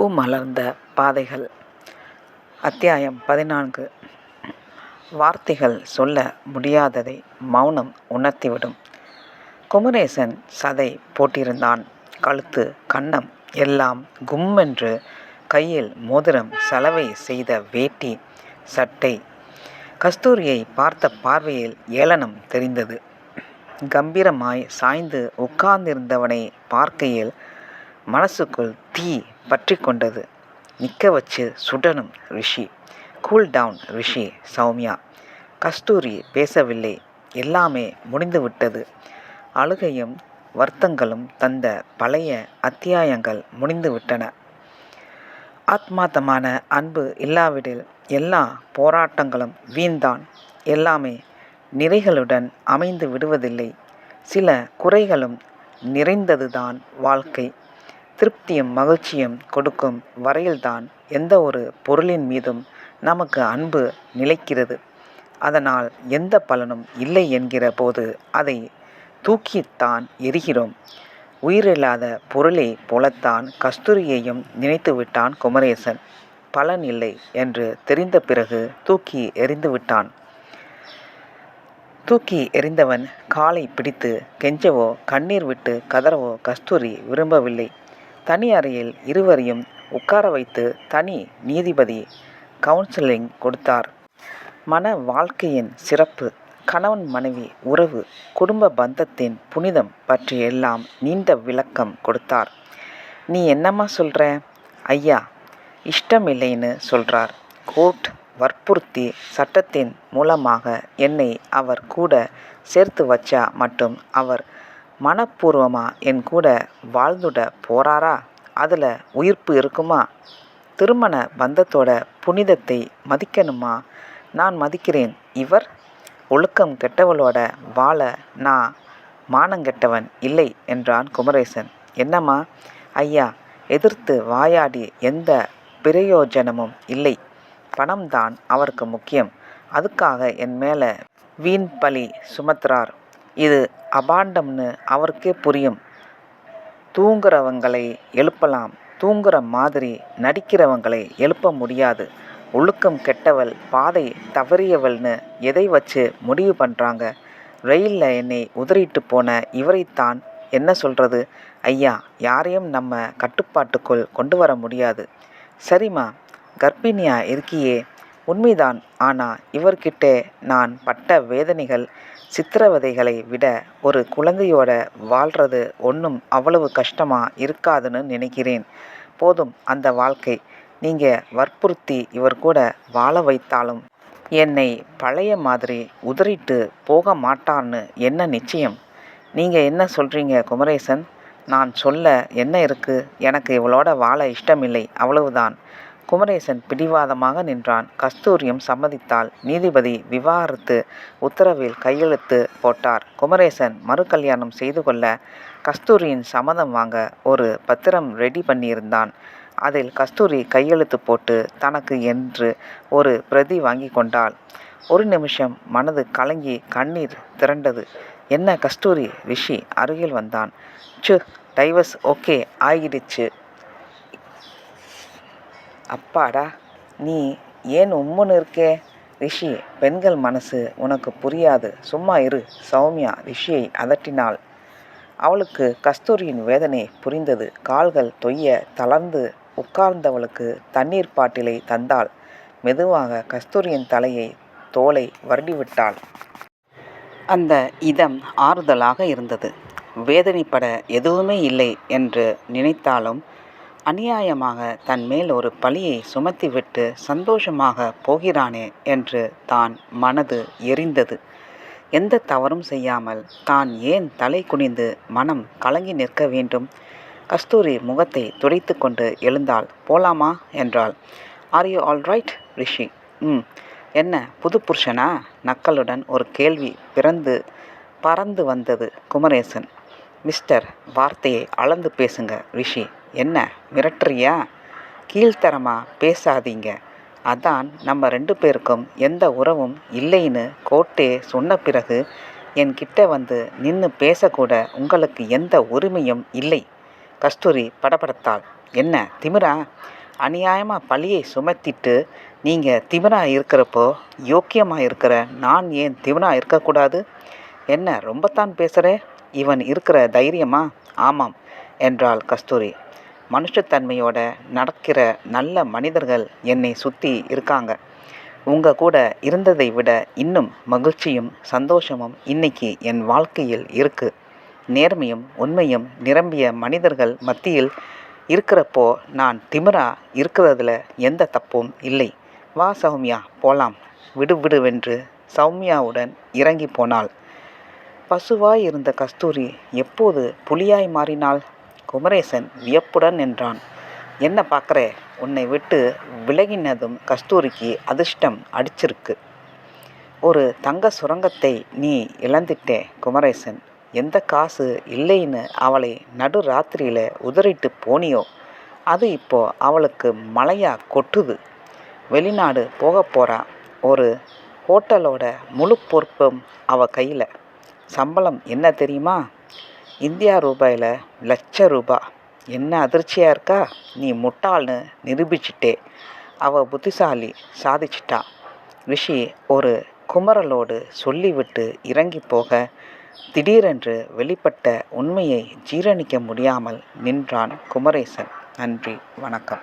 பூ மலர்ந்த பாதைகள். அத்தியாயம் பதினான்கு. வார்த்தைகள் சொல்ல முடியாததை மௌனம் உணர்த்திவிடும். குமரேசன் சதை போட்டிருந்தான். கழுத்து கன்னம் எல்லாம் கும்மென்று கையில் மோதிரம் சலவை செய்த வேட்டி சட்டை. கஸ்தூரியை பார்த்த பார்வையில் ஏளனம் தெரிந்தது. கம்பீரமாய் சாய்ந்து உட்கார்ந்திருந்தவனை பார்க்கையில் மனசுக்குள் தீ பற்றி கொண்டது நிற்க வச்சு சுடணும் ரிஷி. Cool down Rishi Soumya. கஸ்தூரி பேசவில்லை. எல்லாமே முடிந்துவிட்டது. அழுகையும் வருத்தங்களும் தந்த பழைய அத்தியாயங்கள் முடிந்துவிட்டன. ஆத்மாத்தமான அன்பு இல்லாவிடில் எல்லா போராட்டங்களும் வீண்தான். எல்லாமே நிறைகளுடன் அமைந்து விடுவதில்லை. சில குறைகளும் நிறைந்ததுதான் வாழ்க்கை. திருப்தியும் மகிழ்ச்சியும் கொடுக்கும் வரையில்தான் எந்த ஒரு பொருளின் மீதும் நமக்கு அன்பு நிலைக்கிறது. அதனால் எந்த பலனும் இல்லை என்கிற போது அதை தூக்கித்தான் எரிகிறோம். உயிரில்லாத பொருளை போலத்தான் கஸ்தூரியையும் நினைத்து விட்டான் குமரேசன். பலன் இல்லை என்று தெரிந்த பிறகு தூக்கி எறிந்து விட்டான். தூக்கி எறிந்தவன் காலை பிடித்து கெஞ்சவோ கண்ணீர் விட்டு கதறவோ கஸ்தூரி விரும்பவில்லை. தனி அறையில் இருவரையும் உட்கார வைத்து தனி நீதிபதி கவுன்சிலிங் கொடுத்தார். மன வாழ்க்கையின் சிறப்பு கணவன் மனைவி உறவு குடும்ப பந்தத்தின் புனிதம் பற்றி எல்லாம் நீண்ட விளக்கம் கொடுத்தார். நீ என்னம்மா சொல்கிற ஐயா இஷ்டம் இல்லைன்னு சொல்கிறார் கோர்ட் வற்புறுத்தி சட்டத்தின் மூலமாக என்னை அவர் கூட சேர்த்து வச்சா மட்டும் அவர் மனப்பூர்வமாக என் கூட வாழ்ந்துட போகிறாரா அதில் உயிர்ப்பு இருக்குமா? திருமண பந்தத்தோட புனிதத்தை மதிக்கணுமா? நான் மதிக்கிறேன். இவர் ஒழுக்கம் கெட்டவளோட வாழ நான் மானங்கெட்டவன் இல்லை என்றான் குமரேசன். என்னம்மா? ஐயா எதிர்த்து வாயாடி எந்த பிரயோஜனமும் இல்லை. பணம்தான் அவருக்கு முக்கியம். அதுக்காக என் மேலே வீண் பழி சுமத்துறார். இது அபாண்டம்னு அவருக்கே புரியும். தூங்குறவங்களை எழுப்பலாம். தூங்குற மாதிரி நடிக்கிறவங்களை எழுப்ப முடியாது. ஒழுக்கம் கெட்டவள் பாதை தவறியவள்னு எதை வச்சு முடிவு பண்ணுறாங்க ரயிலில் என்னை உதறிட்டு போன இவரைத்தான் என்ன சொல்கிறது ஐயா யாரையும் நம்ம கட்டுப்பாட்டுக்குள் கொண்டு வர முடியாது. சரிம்மா கர்ப்பிணியாக இருக்கியே உண்மைதான். ஆனால் இவர்கிட்ட நான் பட்ட வேதனைகள் சித்திரவதைகளை விட ஒரு குழந்தையோட வாழ்கிறது ஒன்றும் அவ்வளவு கஷ்டமாக இருக்காதுன்னு நினைக்கிறேன். போதும் அந்த வாழ்க்கை. நீங்கள் வற்புறுத்தி இவர் கூட வாழ வைத்தாலும் என்னை பழைய மாதிரி உதறிட்டு போக மாட்டான்னு என்ன நிச்சயம்? நீங்கள் என்ன சொல்கிறீங்க குமரேசன்? நான் சொல்ல என்ன இருக்குது எனக்கு இவளோட வாழ இஷ்டமில்லை. அவ்வளவுதான். குமரேசன் பிடிவாதமாக நின்றான். கஸ்தூரியும் சம்மதித்தால் நீதிபதி விவாகரத்து உத்தரவில் கையெழுத்து போட்டார். குமரேசன் மறு கல்யாணம் செய்து கொள்ள கஸ்தூரியின் சம்மதம் வாங்க ஒரு பத்திரம் ரெடி பண்ணியிருந்தான். அதில் கஸ்தூரி கையெழுத்து போட்டு தனக்கு என்று ஒரு பிரதி வாங்கி கொண்டாள். ஒரு நிமிஷம் மனது கலங்கி கண்ணீர் திரண்டது. என்ன கஸ்தூரி ரிஷி? அருகில் வந்தான். சு டைவர்ஸ் ஓகே ஆகிடுச்சு அப்பாடா நீ ஏன் உம்முன்னு இருக்கே? ரிஷி பெண்கள் மனசு உனக்கு புரியாது. சும்மா இரு சௌமியா ரிஷியை அதட்டினாள். அவளுக்கு கஸ்தூரியின் வேதனை புரிந்தது. கால்கள் தொய்ய தளர்ந்து உட்கார்ந்தவளுக்கு தண்ணீர் பாட்டிலை தந்தாள். மெதுவாக கஸ்தூரியின் தலையை தோலை வருடிவிட்டாள். அந்த இதம் ஆறுதலாக இருந்தது. வேதனைப்பட எதுவுமே இல்லை என்று நினைத்தாலும் அநியாயமாக தன் மேல் ஒரு பழியை சுமத்திவிட்டு சந்தோஷமாக போகிறானே என்று தான் மனது எரிந்தது. எந்த தவறும் செய்யாமல் தான் ஏன் தலை குனிந்து மனம் கலங்கி நிற்க வேண்டும்? கஸ்தூரி முகத்தை துடைத்து கொண்டு எழுந்தால் போலாமா? என்றாள். Are you all right Rishi ம் என்ன புது புருஷனா? நக்களுடன் ஒரு கேள்வி பிறந்து பறந்து வந்தது குமரேசன். மிஸ்டர் வார்த்தையை அளந்து பேசுங்க ரிஷி. என்ன மிரட்டுறியா? கீழ்த்தரமாக பேசாதீங்க. அதான் நம்ம ரெண்டு பேருக்கும் எந்த உறவும் இல்லைன்னு கோட்டே சொன்ன பிறகு என்கிட்ட வந்து நின்று பேசக்கூட உங்களுக்கு எந்த உரிமையும் இல்லை. கஸ்தூரி படபடத்தாள். என்ன திமிரா? அநியாயமாக பழியை சுமத்திட்டு நீங்கள் திமிரா இருக்கிறப்போ யோக்கியமாக இருக்கிற நான் ஏன் திமிரா இருக்கக்கூடாது? என்ன ரொம்பத்தான் பேசுகிறே இவன் இருக்கிற தைரியமா? ஆமாம் என்றாள் கஸ்தூரி. மனுஷத்தன்மையோட நடக்கிற நல்ல மனிதர்கள் என்னை சுற்றி இருக்காங்க. உங்கள் கூட இருந்ததை விட இன்னும் மகிழ்ச்சியும் சந்தோஷமும் இன்னைக்கு என் வாழ்க்கையில் இருக்குது நேர்மையும் உண்மையும் நிரம்பிய மனிதர்கள் மத்தியில் இருக்கிறப்போ நான் திமிரா இருக்கிறதுல எந்த தப்பும் இல்லை. வா சௌமியா போலாம். விடு விடுவென்று சௌமியாவுடன் இறங்கி போனாள். பசுவாய் இருந்த கஸ்தூரி எப்போது புலியாய் மாறினாள்? குமரேசன் வியப்புடன் நின்றான். என்ன பார்க்குற உன்னை விட்டு விலகினதும் கஸ்தூரிக்கு அதிர்ஷ்டம் அடிச்சிருக்கு. ஒரு தங்க சுரங்கத்தை நீ இழந்துட்டே குமரேசன். எந்த காசு இல்லைன்னு அவளை நடு ராத்திரியில் உதறிட்டு போனியோ அது இப்போ அவளுக்கு மழையாக கொட்டுது. வெளிநாடு போக போகிறா ஒரு ஹோட்டலோட முழு பொறுப்பும் அவள் கையில். சம்பளம் என்ன தெரியுமா? இந்தியா ரூபாயில் லட்ச ரூபா. என்ன அதிர்ச்சியாக இருக்கா? நீ முட்டாள்னு நிரூபிச்சிட்டே. அவ புத்திசாலி சாதிச்சிட்டா. ரிஷி ஒரு குமரலோடு சொல்லிவிட்டு இறங்கி போக திடீரென்று வெளிப்பட்ட உண்மையை ஜீரணிக்க முடியாமல் நின்றான் குமரேசன். நன்றி வணக்கம்.